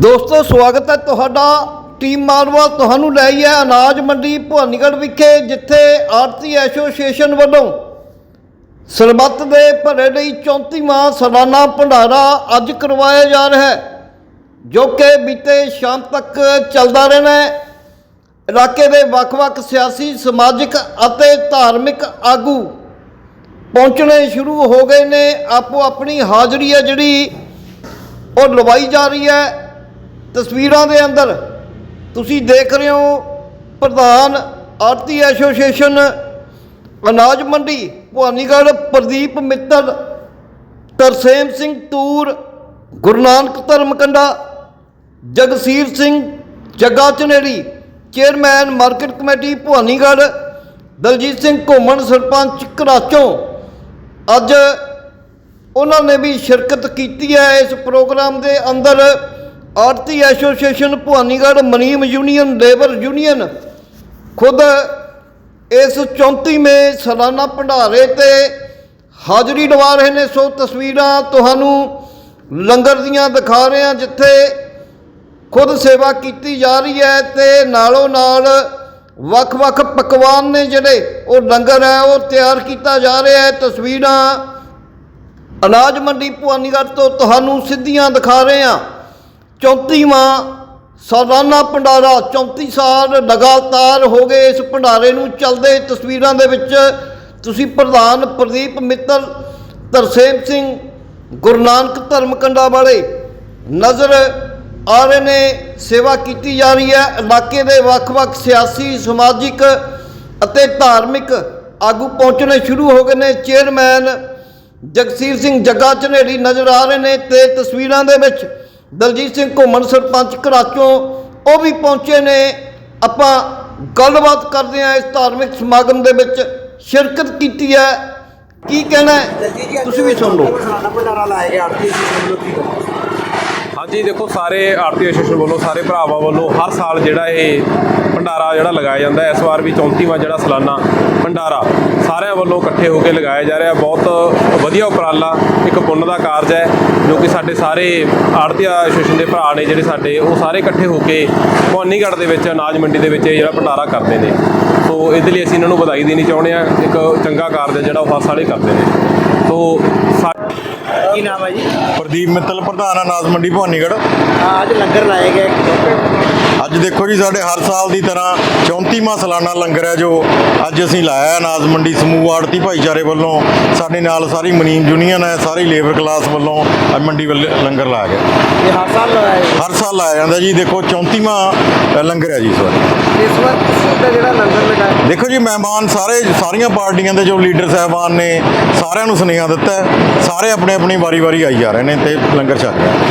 ਦੋਸਤੋ, ਸਵਾਗਤ ਹੈ ਤੁਹਾਡਾ ਟੀਮ ਮਾਲਵਾ ਤੁਹਾਨੂੰ ਲੈ ਆਈ ਹੈ ਅਨਾਜ ਮੰਡੀ ਭਵਾਨੀਗੜ੍ਹ ਵਿਖੇ, ਜਿੱਥੇ ਆਰਤੀ ਐਸੋਸੀਏਸ਼ਨ ਵੱਲੋਂ ਸਰਬੱਤ ਦੇ ਭਰੇ ਲਈ 34ਵਾਂ ਸਾਲਾਨਾ ਭੰਡਾਰਾ ਅੱਜ ਕਰਵਾਇਆ ਜਾ ਰਿਹਾ ਹੈ, ਜੋ ਕਿ ਬੀਤੇ ਸ਼ਾਮ ਤੱਕ ਚੱਲਦਾ ਰਹਿਣਾ ਹੈ। ਇਲਾਕੇ ਦੇ ਵੱਖ-ਵੱਖ ਸਿਆਸੀ, ਸਮਾਜਿਕ ਅਤੇ ਧਾਰਮਿਕ ਆਗੂ ਪਹੁੰਚਣੇ ਸ਼ੁਰੂ ਹੋ ਗਏ ਨੇ। ਆਪੋ ਆਪਣੀ ਹਾਜ਼ਰੀ ਹੈ ਜਿਹੜੀ ਉਹ ਲਵਾਈ ਜਾ ਰਹੀ ਹੈ। ਤਸਵੀਰਾਂ ਦੇ ਅੰਦਰ ਤੁਸੀਂ ਦੇਖ ਰਹੇ ਹੋ ਪ੍ਰਧਾਨ ਆਰਤੀ ਐਸੋਸੀਏਸ਼ਨ ਅਨਾਜ ਮੰਡੀ, Bhawanigarh, Pradeep Mittal, Tarsem Singh Toor, Guru Nanak Dharamkanda, Jagsir Singh Jagga Chaneri chairman market committee, Bhawanigarh, Daljit Singh Ghuman sarpanch Gharachon. ਅੱਜ ਉਹਨਾਂ ਨੇ ਵੀ ਸ਼ਿਰਕਤ ਕੀਤੀ ਹੈ ਇਸ ਪ੍ਰੋਗਰਾਮ ਦੇ ਅੰਦਰ। ਆਰਤੀ ਐਸੋਸੀਏਸ਼ਨ ਭਵਾਨੀਗੜ੍ਹ ਮਨੀਮ ਯੂਨੀਅਨ, ਲੇਬਰ ਯੂਨੀਅਨ ਖੁਦ ਇਸ 34ਵੇਂ ਸਾਲਾਨਾ ਭੰਡਾਰੇ ਤੇ ਹਾਜ਼ਰੀ ਲਵਾ ਰਹੇ ਨੇ। ਸੋ ਤਸਵੀਰਾਂ ਤੁਹਾਨੂੰ ਲੰਗਰ ਦੀਆਂ ਦਿਖਾ ਰਹੇ ਹਾਂ, ਜਿੱਥੇ ਖੁਦ ਸੇਵਾ ਕੀਤੀ ਜਾ ਰਹੀ ਹੈ ਤੇ ਨਾਲੋਂ ਨਾਲ ਵੱਖ-ਵੱਖ ਪਕਵਾਨ ਨੇ ਜਿਹੜੇ ਉਹ ਲੰਗਰ ਹੈ, ਉਹ ਤਿਆਰ ਕੀਤਾ ਜਾ ਰਿਹਾ ਹੈ। ਤਸਵੀਰਾਂ ਅਨਾਜ ਮੰਡੀ ਭਵਾਨੀਗੜ੍ਹ ਤੋਂ ਤੁਹਾਨੂੰ ਸਿੱਧੀਆਂ ਦਿਖਾ ਰਹੇ ਹਾਂ। 34ਵਾਂ ਸਾਲਾਨਾ ਭੰਡਾਰਾ 34 ਸਾਲ ਲਗਾਤਾਰ ਹੋ ਗਏ ਇਸ ਭੰਡਾਰੇ ਨੂੰ ਚੱਲਦੇ ਤਸਵੀਰਾਂ ਦੇ ਵਿੱਚ। ਤੁਸੀਂ ਪ੍ਰਧਾਨ ਪ੍ਰਦੀਪ ਮਿੱਤਲ, ਤਰਸੇਮ ਸਿੰਘ ਗੁਰੂ ਨਾਨਕ ਧਰਮਕੰਡਾ ਵਾਲੇ ਨਜ਼ਰ ਆ ਰਹੇ ਨੇ। ਸੇਵਾ ਕੀਤੀ ਜਾ ਰਹੀ ਹੈ। ਇਲਾਕੇ ਦੇ ਵੱਖ-ਵੱਖ ਸਿਆਸੀ, ਸਮਾਜਿਕ ਅਤੇ ਧਾਰਮਿਕ ਆਗੂ ਪਹੁੰਚਣੇ ਸ਼ੁਰੂ ਹੋ ਗਏ ਨੇ। ਚੇਅਰਮੈਨ ਜਗਸੀਰ ਸਿੰਘ ਜੱਗਾ ਝਨੇੜੀ ਨਜ਼ਰ ਆ ਰਹੇ ਨੇ ਤੇ ਤਸਵੀਰਾਂ ਦੇ ਵਿੱਚ ਦਲਜੀਤ ਸਿੰਘ ਘੁੰਮਣ ਸਰਪੰਚ ਘਰਾਚੋਂ ਉਹ ਵੀ ਪਹੁੰਚੇ ਨੇ। ਆਪਾਂ ਗੱਲਬਾਤ ਕਰਦੇ ਹਾਂ ਇਸ ਧਾਰਮਿਕ ਸਮਾਗਮ ਦੇ ਵਿੱਚ। ਸ਼ਿਰਕਤ ਕੀਤੀ ਹੈ। ਕੀ ਕਹਿਣਾ ਤੁਸੀਂ ਵੀ ਸੁਣ ਲਓ। ਆਰਤੀ ਹਾਂਜੀ ਦੇਖੋ ਸਾਰੇ ਆਰਤੀ ਐਸੋਸੀਏਸ਼ਨ ਵੱਲੋਂ ਸਾਰੇ ਭਰਾਵਾਂ ਵੱਲੋਂ ਹਰ ਸਾਲ ਜਿਹੜਾ ਇਹ ਭੰਡਾਰਾ ਜਿਹੜਾ ਲਗਾਇਆ ਜਾਂਦਾ ਹੈ ਇਸ ਵਾਰ ਵੀ 34ਵਾਂ ਜਿਹੜਾ ਸਾਲਾਨਾ ਭੰਡਾਰਾ ਸਾਰਿਆਂ ਵੱਲੋਂ ਇਕੱਠੇ ਹੋ ਕੇ ਲਗਾਇਆ ਜਾ ਰਿਹਾ। ਬਹੁਤ ਵਧੀਆ ਉਪਰਾਲਾ ਇੱਕ ਪੁੰਨ ਦਾ ਕਾਰਜ ਹੈ ਜੋ ਕਿ ਸਾਡੇ ਸਾਰੇ ਆੜਤੀ ਐਸੋਸੀਏਸ਼ਨ ਦੇ ਭਰਾ ਨੇ ਜਿਹੜੇ ਸਾਡੇ ਉਹ ਸਾਰੇ ਇਕੱਠੇ ਹੋ ਕੇ ਭਵਾਨੀਗੜ੍ਹ ਦੇ ਵਿੱਚ ਅਨਾਜ ਮੰਡੀ ਦੇ ਵਿੱਚ ਇਹ ਜਿਹੜਾ ਭੰਡਾਰਾ ਕਰਦੇ ਨੇ। ਸੋ ਇਹਦੇ ਲਈ ਅਸੀਂ ਇਹਨਾਂ ਨੂੰ ਵਧਾਈ ਦੇਣੀ ਚਾਹੁੰਦੇ ਹਾਂ ਇੱਕ ਚੰਗਾ ਕਾਰਜ ਹੈ ਜਿਹੜਾ ਉਹ ਹਰ ਸਾਲ ਕਰਦੇ ਨੇ। ਸੋ ਕੀ ਨਾਮ ਹੈ ਜੀ? ਪ੍ਰਦੀਪ ਮਿੱਤਲ ਪ੍ਰਧਾਨ ਅਨਾਜ ਮੰਡੀ ਭਵਾਨੀਗੜ੍ਹ ਅੱਜ ਲੰਗਰ ਲਾਇਆ ਗਿਆ ਅੱਜ ਦੇਖੋ ਜੀ ਸਾਡੇ ਹਰ ਸਾਲ ਦੀ ਤਰ੍ਹਾਂ 34ਵਾਂ ਸਾਲਾਨਾ ਲੰਗਰ ਹੈ ਜੋ ਅੱਜ ਅਸੀਂ ਲਾਇਆ ਅਨਾਜ ਮੰਡੀ ਸਮੂਹ ਆੜਤੀ ਭਾਈਚਾਰੇ ਵੱਲੋਂ। ਸਾਡੇ ਨਾਲ ਸਾਰੀ ਮਨੀਮ ਯੂਨੀਅਨ ਹੈ ਸਾਰੀ ਲੇਬਰ ਕਲਾਸ ਵੱਲੋਂ ਅੱਜ ਮੰਡੀ ਵੱਲ ਲੰਗਰ ਲਾਇਆ ਗਿਆ। ਇਹ ਹਰ ਸਾਲ ਲਾਇਆ ਹਰ ਸਾਲ ਲਾਇਆ ਜਾਂਦਾ ਜੀ। ਦੇਖੋ 34ਵਾਂ ਲੰਗਰ ਹੈ ਜੀ ਇਸ ਵਾਰ। ਇਸ ਵਾਰ ਕਿਸੇ ਦਾ ਜਿਹੜਾ ਲੰਗਰ ਲਗਾਇਆ ਦੇਖੋ ਜੀ ਮਹਿਮਾਨ ਸਾਰੇ ਸਾਰੀਆਂ ਪਾਰਟੀਆਂ ਦੇ ਜੋ ਲੀਡਰ ਸਾਹਿਬਾਨ ਨੇ ਸਾਰਿਆਂ ਨੂੰ ਸੁਨੇਹਾ ਦਿੱਤਾ ਸਾਰੇ ਆਪਣੇ ਆਪਣੀ ਵਾਰੀ-ਵਾਰੀ ਆਈ ਜਾ ਰਹੇ ਨੇ ਤੇ ਲੰਗਰ ਛਕ ਰਹੇ